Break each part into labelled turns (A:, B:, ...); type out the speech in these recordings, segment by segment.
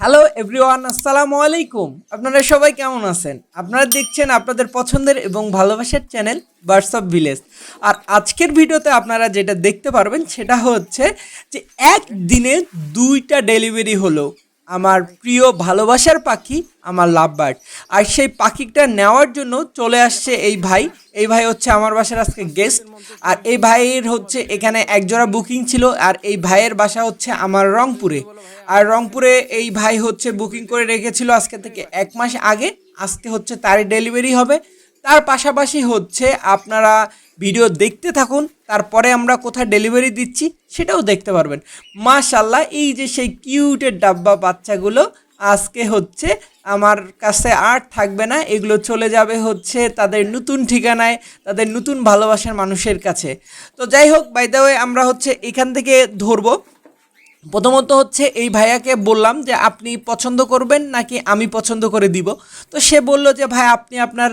A: Hello everyone আসসালামু আলাইকুম। আপনারা সবাই কেমন আছেন? আপনারা দেখছেন আপনাদের পছন্দের এবং ভালোবাসার চ্যানেল বার্ডস অফ ভিলেজ আর আজকের ভিডিওতে আপনারা যেটা দেখতে পারবেন সেটা হচ্ছে যে একদিনে দুইটা ডেলিভারি হলো। আমার প্রিয় ভালোবাসার পাখি আমার লাভ বার্ড আর সেই পাখিটা নেওয়ার জন্য চলে আসছে এই ভাই। এই ভাই হচ্ছে আমার বাসার আজকে গেস্ট আর এই ভাইয়ের হচ্ছে এখানে একজোড়া বুকিং ছিল। আর এই ভাইয়ের বাসা হচ্ছে আমার রংপুরে। আর রংপুরে এই ভাই হচ্ছে বুকিং করে রেখেছিল আজকে থেকে এক মাস আগে। আজকে হচ্ছে তারই ডেলিভারি হবে। তার পাশাপাশি হচ্ছে আপনারা ভিডিও দেখতে থাকুন, তারপরে আমরা কোথায় ডেলিভারি দিচ্ছি সেটাও দেখতে পারবেন। মাশাল্লাহ এই যে সেই কিউটের ডাব্বা বাচ্চাগুলো, আজকে হচ্ছে আমার কাছে আর থাকবে না, এগুলো চলে যাবে হচ্ছে তাদের নতুন ঠিকানায়, তাদের নতুন ভালোবাসার মানুষের কাছে। তো যাই হোক বাই দ্য ওয়ে আমরা হচ্ছে এখান থেকে ধরবো। প্রথমত হচ্ছে এই ভাইয়াকে বললাম যে আপনি পছন্দ করবেন নাকি আমি পছন্দ করে দিব। তো সে বলল যে, ভাই, আপনি আপনার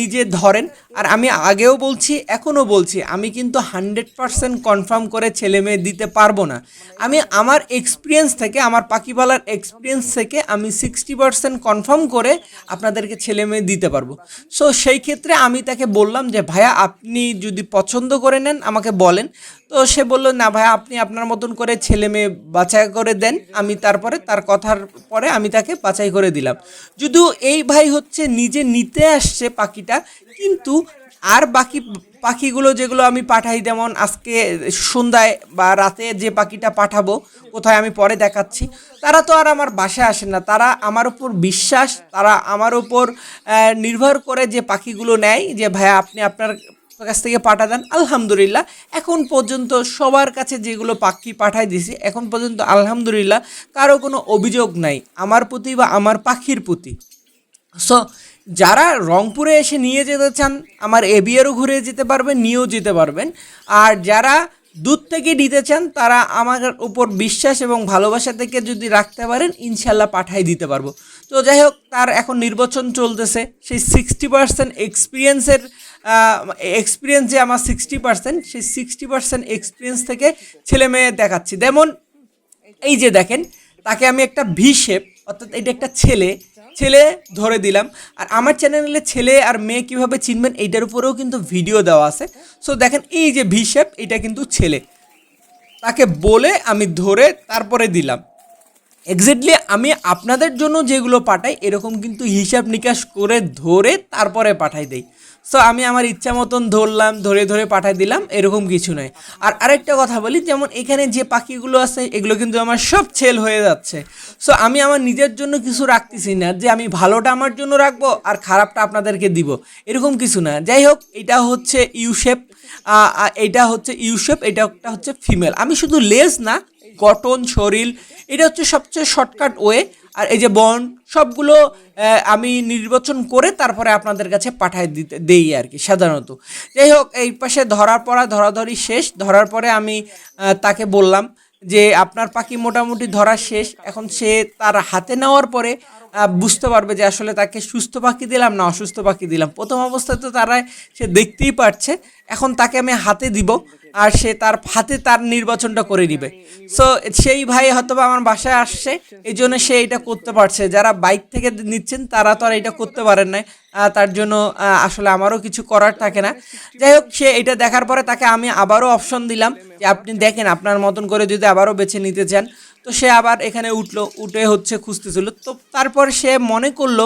A: নিজে ধরেন আর আমি আগেও বলছি, এখনও বলছি, আমি কিন্তু হান্ড্রেড পারসেন্ট কনফার্ম করে ছেলে মেয়ে দিতে পারব না। আমি আমার এক্সপিরিয়েন্স থেকে, আমার পাখিপালার এক্সপিরিয়েন্স থেকে আমি সিক্সটি পারসেন্ট কনফার্ম করে আপনাদেরকে ছেলে মেয়ে দিতে পারব। সো, সেই ক্ষেত্রে আমি তাকে বললাম যে, ভাইয়া, আপনি যদি পছন্দ করে নেন, আমাকে বলেন। তো সে বলল, না ভাই আপনি আপনার মতন করে ছেলে মেয়ে বাছাই করে দেন। আমি তারপরে, তার কথার পরে আমি তাকে বাছাই করে দিলাম। যদিও এই ভাই হচ্ছে নিজে নিতে আসছে পাখিটা, কিন্তু আর বাকি পাখিগুলো যেগুলো আমি পাঠাই, যেমন আজকে সন্ধ্যায় বা রাতে যে পাখিটা পাঠাবো, কোথায় আমি পরে দেখাচ্ছি, তারা তো আর আমার বাসায় আসে না। তারা আমার উপর বিশ্বাস, তারা আমার উপর নির্ভর করে যে পাখিগুলো নেয়, যে ভাইয়া আপনি আপনার কাছ থেকে পাঠা দেন। আলহামদুলিল্লাহ, এখন পর্যন্ত সবার কাছে যেগুলো পাখি পাঠাই দিছি, এখন পর্যন্ত আলহামদুলিল্লাহ, কারও কোনো অভিযোগ নাই, আমার প্রতি বা আমার পাখির প্রতি। সো যারা রংপুরে এসে নিয়ে যেতে চান, আমার এবিআরও ঘুরে যেতে পারবেন, নিয়েও যেতে পারবেন। আর যারা দূর থেকে নিতে চান, তারা আমার উপর বিশ্বাস এবং ভালোবাসা থেকে যদি রাখতে পারেন ইনশাল্লাহ পাঠাই দিতে পারব। তো যাই হোক, তার এখন নির্বাচন চলতেছে। সেই সিক্সটি পার্সেন্ট এক্সপিরিয়েন্সের এক্সপিরিয়েন্স যে আমার সিক্সটি পার্সেন্ট সেই সিক্সটি পার্সেন্ট এক্সপিরিয়েন্স থেকে ছেলে মেয়ে দেখাচ্ছি। যেমন, এই যে দেখেন, তাকে আমি একটা ভি শেপ অর্থাৎ এটা একটা ছেলে ছেলে ধরে দিলাম। আর আমার চ্যানেলে ছেলে আর মেয়ে কীভাবে চিনবেন, এইটার উপরেও কিন্তু ভিডিও দেওয়া আছে। সো দেখেন এই যে ভি শেপ এটা কিন্তু ছেলে। তাকে বলে আমি ধরে তারপরে দিলাম। এক্স্যাক্টলি আমি আপনাদের জন্য যেগুলো পাঠাই, এরকম কিন্তু হিসাব নিকাশ করে ধরে তারপরে পাঠাই দেই। সো আমি আমার ইচ্ছা মতন ধরলাম, ধরে ধরে পাঠাই দিলাম, এরকম কিছু নয়। আর আরেকটা কথা বলি, যেমন এখানে যে পাখিগুলো আছে, এগুলো কিন্তু আমার সব ছেল হয়ে যাচ্ছে। সো আমি আমার নিজের জন্য কিছু রাখতেছি না, যে আমি ভালোটা আমার জন্য রাখব আর খারাপটা আপনাদেরকে দিব। এরকম কিছু না। যাই হোক, এটা হচ্ছে ইউশেপ এটা হচ্ছে ইউশেপ এটা হচ্ছে ফিমেল আমি শুধু লেজ না গঠন শরীর এটা হচ্ছে সবচেয়ে শর্টকাট ওয়ে আর এই যে বন সবগুলো আমি নির্বাচন করে তারপরে আপনাদের কাছে পাঠাই দিতে, দেই আর কি, সাধারণত। যাই হোক, এই পাশে ধরার পরা ধরাধরি শেষ। ধরার পরে আমি তাকে বললাম যে, আপনার পাখি মোটামুটি ধরা শেষ। এখন সে তার হাতে নেওয়ার পরে বুঝতে পারবে যে আসলে তাকে সুস্থ পাখি দিলাম না অসুস্থ পাখি দিলাম। প্রথম অবস্থায় তো তারা সে দেখতেই পারছে। এখন তাকে আমি হাতে দিব। আর সে তার হাতে তার নির্বাচনটা করে দিবে সো সেই ভাই হয়তো আমার বাসায় আসছে এই জন্য সে এটা করতে পারছে। যারা বাইক থেকে নিচ্ছেন, তারা তো আর এটা করতে পারেন না তার জন্য আসলে আমারও কিছু করার থাকে না। যাই হোক, সে এটা দেখার পরে তাকে আমি আবারও অপশন দিলাম যে, আপনি দেখেন, আপনার মতন করে যদি আবারও বেছে নিতে চান। তো সে আবার এখানে উঠল, উঠে হচ্ছে খুঁজতেছিল। তো তারপর সে মনে করল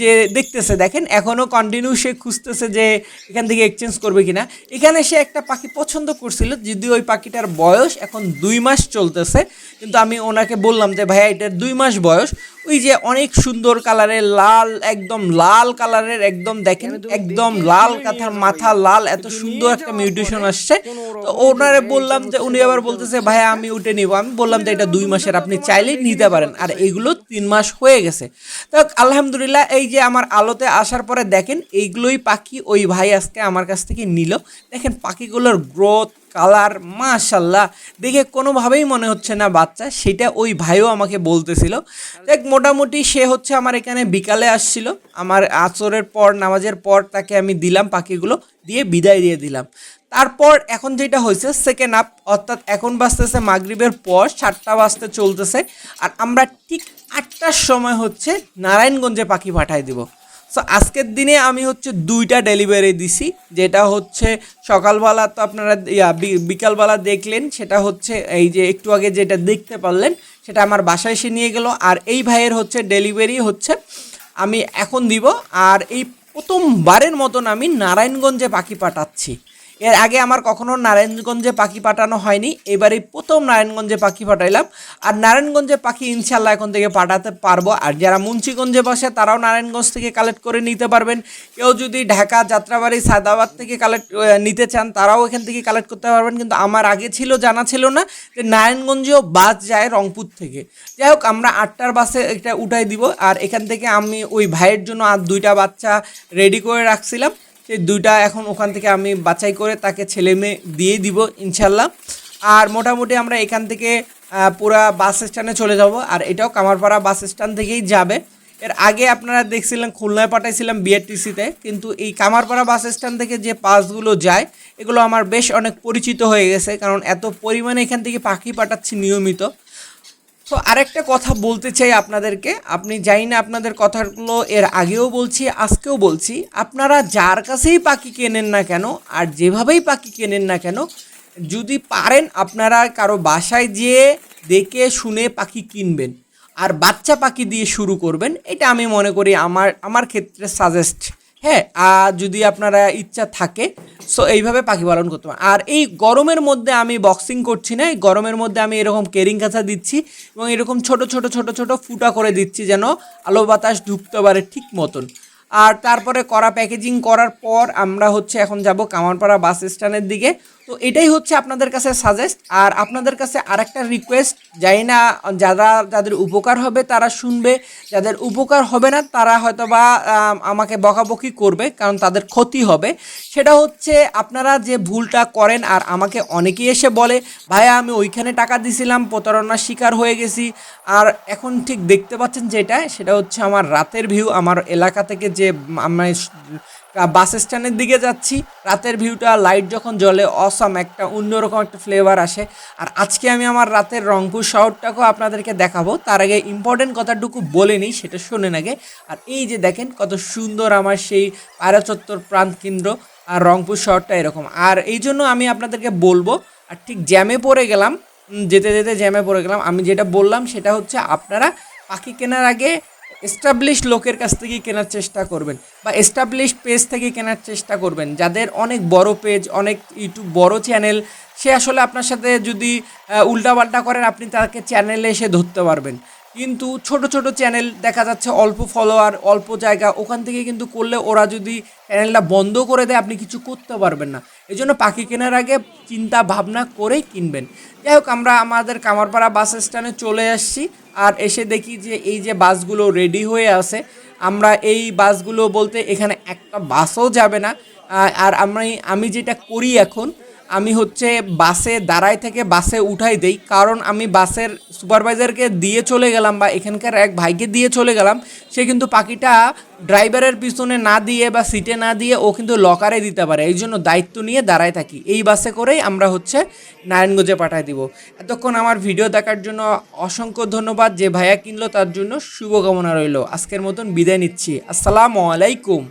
A: যে দেখতেছে, দেখেন এখনও কন্টিনিউ সে খুঁজতেছে যে এখান থেকে এক্সচেঞ্জ করবে কিনা। এখানে সে একটা পাখি পছন্দ করছিল যদি ওই পাখিটার বয়স এখন দুই মাস চলতেছে। কিন্তু আমি ওনাকে বললাম যে, ভাইয়া, এটার দুই মাস বয়স। ওই যে অনেক সুন্দর কালারের লাল একদম লাল কালারের একদম দেখেন একদম লাল কাঁথার মাথা লাল এত সুন্দর একটা মিউটেশন আসছে। তো ওনারে বললাম যে উনি আবার বলতেছে ভাইয়া আমি উঠে নিব। আমি বললাম যে এটা দুই মাসের আপনি চাইলেই নিতে পারেন। আর এগুলো তিন মাস হয়ে গেছে। তো আলহামদুলিল্লাহ এই যে আমার আলোতে আসার পরে দেখেন এইগুলোই পাখি ওই ভাই আজকে আমার কাছ থেকে নিল। দেখেন পাখিগুলোর গ্রোথ কালার মাশাল্লাহ দেখে কোনোভাবেই মনে হচ্ছে না বাচ্চা, সেটা ওই ভাইও আমাকে বলতেছিল। দেখ, মোটামুটি সে হচ্ছে আমার এখানে বিকালে আসছিল। আমার আচরের পর, নামাজের পর তাকে আমি দিলাম পাখিগুলো, দিয়ে বিদায় দিয়ে দিলাম। তারপর এখন যেটা হয়েছে সেকেন্ড আপ অর্থাৎ এখন বাজতেছে মাগরিবের পর, সাতটা বাজতে চলতেছে। আর আমরা ঠিক আটটার সময় হচ্ছে নারায়ণগঞ্জে পাখি পাঠাই দিব। সো আজকের দিনে আমি হচ্ছে দুইটা ডেলিভারি দিছি। যেটা হচ্ছে সকালবেলা তো আপনারা ইয়া, বিকালবেলা দেখলেন সেটা হচ্ছে এই যে একটু আগে যেটা দেখতে পারলেন সেটা আমার বাসায় এসে নিয়ে গেল। আর এই ভাইয়ের হচ্ছে ডেলিভারি হচ্ছে আমি এখন দিব। আর এই প্রথমবারের মতন আমি নারায়ণগঞ্জে পাখি পাঠাচ্ছি। এর আগে আমার কখনো নারায়ণগঞ্জে পাখি পাঠানো হয়নি এবারে প্রথম নারায়ণগঞ্জে পাখি পাঠাইলাম। আর নারায়ণগঞ্জে পাখি ইনশাল্লাহ এখন থেকে পাঠাতে পারব। আর যারা মুন্সিগঞ্জে বসে, তারাও নারায়ণগঞ্জ থেকে কালেক্ট করে নিতে পারবেন। কেউ যদি ঢাকা, যাত্রাবাড়ি সায়দাবাদ থেকে কালেক্ট নিতে চান, তারাও এখান থেকে কালেক্ট করতে পারবেন। কিন্তু আমার আগে ছিল, জানা ছিল না যে নারায়ণগঞ্জেও বাস যায় রংপুর থেকে। যাই হোক, আমরা আটটার বাসে এটা উঠাই দিব। আর এখান থেকে আমি ওই ভাইয়ের জন্য আর দুইটা বাচ্চা রেডি করে রাখছিলাম। সেই দুইটা এখন ওখান থেকে আমি বাছাই করে তাকে ছেলে মেয়ে দিয়ে দিব, ইনশাল্লাহ। আর মোটামুটি আমরা এখান থেকে পুরা বাস স্ট্যান্ডে চলে যাব। আর এটাও কামারপাড়া বাস স্ট্যান্ড থেকেই যাবে। এর আগে আপনারা দেখছিলেন, খুলনায় পাঠাইছিলাম বিআরটিসিতে কিন্তু এই কামারপাড়া বাস স্ট্যান্ড থেকে যে পাসগুলো যায়, এগুলো আমার বেশ অনেক পরিচিত হয়ে গেছে। কারণ এত পরিমাণে এখান থেকে পাখি পাঠাচ্ছি নিয়মিত। তো আরেকটা কথা বলতে চাই আপনাদেরকে। আপনি জানি না আপনাদের কথাগুলো এর আগেও বলছি, আজকেও বলছি। আপনারা যার কাছেই পাখি কেনেন না কেন, আর যেভাবেই পাখি কেনেন না কেন, যদি পারেন আপনারা কারও বাসায় যেয়ে দেখে শুনে পাখি কিনবেন, আর বাচ্চা পাখি দিয়ে শুরু করবেন, এটা আমি মনে করি আমার আমার ক্ষেত্রে সাজেস্ট হ্যাঁ আর যদি আপনারা ইচ্ছা থাকে সো এইভাবে পাখি পালন করতে পারেন। আর এই গরমের মধ্যে আমি বক্সিং করছি না, এই গরমের মধ্যে আমি এরকম কেরিং কাঁচা দিচ্ছি এবং এরকম ছোট ছোট ছোট ছোট ফুটা করে দিচ্ছি যেন আলো বাতাস ঢুকতে পারে ঠিক মতন। আর তারপরে করা প্যাকেজিং করার পর আমরা হচ্ছে এখন যাব কামারপাড়া বাস স্ট্যান্ডের দিকে। তো এটাই হচ্ছে আপনাদের কাছে সাজেস্ট আর আপনাদের কাছে আরেকটা রিকোয়েস্ট যাই না, যারা যাদের উপকার হবে তারা শুনবে, যাদের উপকার হবে না তারা হয়তো বা আমাকে বকাবকি করবে, কারণ তাদের ক্ষতি হবে। সেটা হচ্ছে আপনারা যে ভুলটা করেন, আর আমাকে অনেকেই এসে বলে, ভাইয়া, আমি ওইখানে টাকা দিছিলাম, প্রতারণার শিকার হয়ে গেছি। আর এখন ঠিক দেখতে পাচ্ছেন যেটা, সেটা হচ্ছে আমার রাতের ভিউ আমার এলাকা থেকে যে আমি বাস স্ট্যান্ডের দিকে যাচ্ছি। রাতের ভিউটা লাইট যখন জ্বলে অসাম একটা অন্যরকম একটা ফ্লেভার আসে। আর আজকে আমি আমার রাতের রংপুর শহরটাকেও আপনাদেরকে দেখাবো। তার আগে ইম্পর্টেন্ট কথাটুকু বলে নিই, সেটা শোনেন আগে। আর এই যে দেখেন, কত সুন্দর আমার সেই পায়রা চত্বর প্রাণ কেন্দ্র আর রংপুর শহরটা এরকম। আর এই জন্য আমি আপনাদেরকে বলব, আর ঠিক জ্যামে পড়ে গেলাম যেতে যেতে জ্যামে পড়ে গেলাম। আমি যেটা বললাম, সেটা হচ্ছে আপনারা পাখি কেনার আগে এস্টাবলিশ লোকের কাছ থেকে কেনার চেষ্টা করবেন বা এস্টাবলিশ পেজ থেকে কেনার চেষ্টা করবেন। যাদের অনেক বড় পেজ অনেক ইউটিউব বড় চ্যানেল সে আসলে আপনার সাথে যদি উল্টাপাল্টা করেন, আপনি তাকে চ্যানেলে এসে ধরতে পারবেন। কিন্তু ছোট ছোট চ্যানেল দেখা যাচ্ছে অল্প ফলোয়ার অল্প জায়গা, ওখান থেকে কিন্তু করলে ওরা যদি চ্যানেলটা বন্ধ করে দেয়, আপনি কিছু করতে পারবেন না। এই জন্য পাখি কেনার আগে চিন্তা ভাবনা করেই কিনবেন। যাই হোক, আমরা আমাদের কামারপাড়া বাস স্ট্যান্ডে চলে আসছি আর এসে দেখি যে এই যে বাসগুলো রেডি হয়ে আছে। আমরা এই বাসগুলো বলতে এখানে একটা বাসও যাবে না। আর আমি আমি যেটা করি এখন আমি হচ্ছে বাসে দাঁড়াই থেকে বাসে উঠাই দেই, কারণ আমি বাসের সুপারভাইজারকে দিয়ে চলে গেলাম বা এখানকার এক ভাইকে দিয়ে চলে গেলাম, সে কিন্তু পাখিটা ড্রাইভারের পিছনে না দিয়ে বা সিটে না দিয়ে ও কিন্তু লকারে দিতে পারে, এই জন্য দায়িত্ব নিয়ে দাঁড়ায় থাকি। এই বাসে করেই আমরা হচ্ছে নারায়ণগঞ্জে পাঠাই দিব। এতক্ষণ আমার ভিডিও দেখার জন্য অসংখ্য ধন্যবাদ, যে ভাইয়া কিনলো তার জন্য শুভকামনা রইল। আজকের মতন বিদায় নিচ্ছি। আসসালামু আলাইকুম।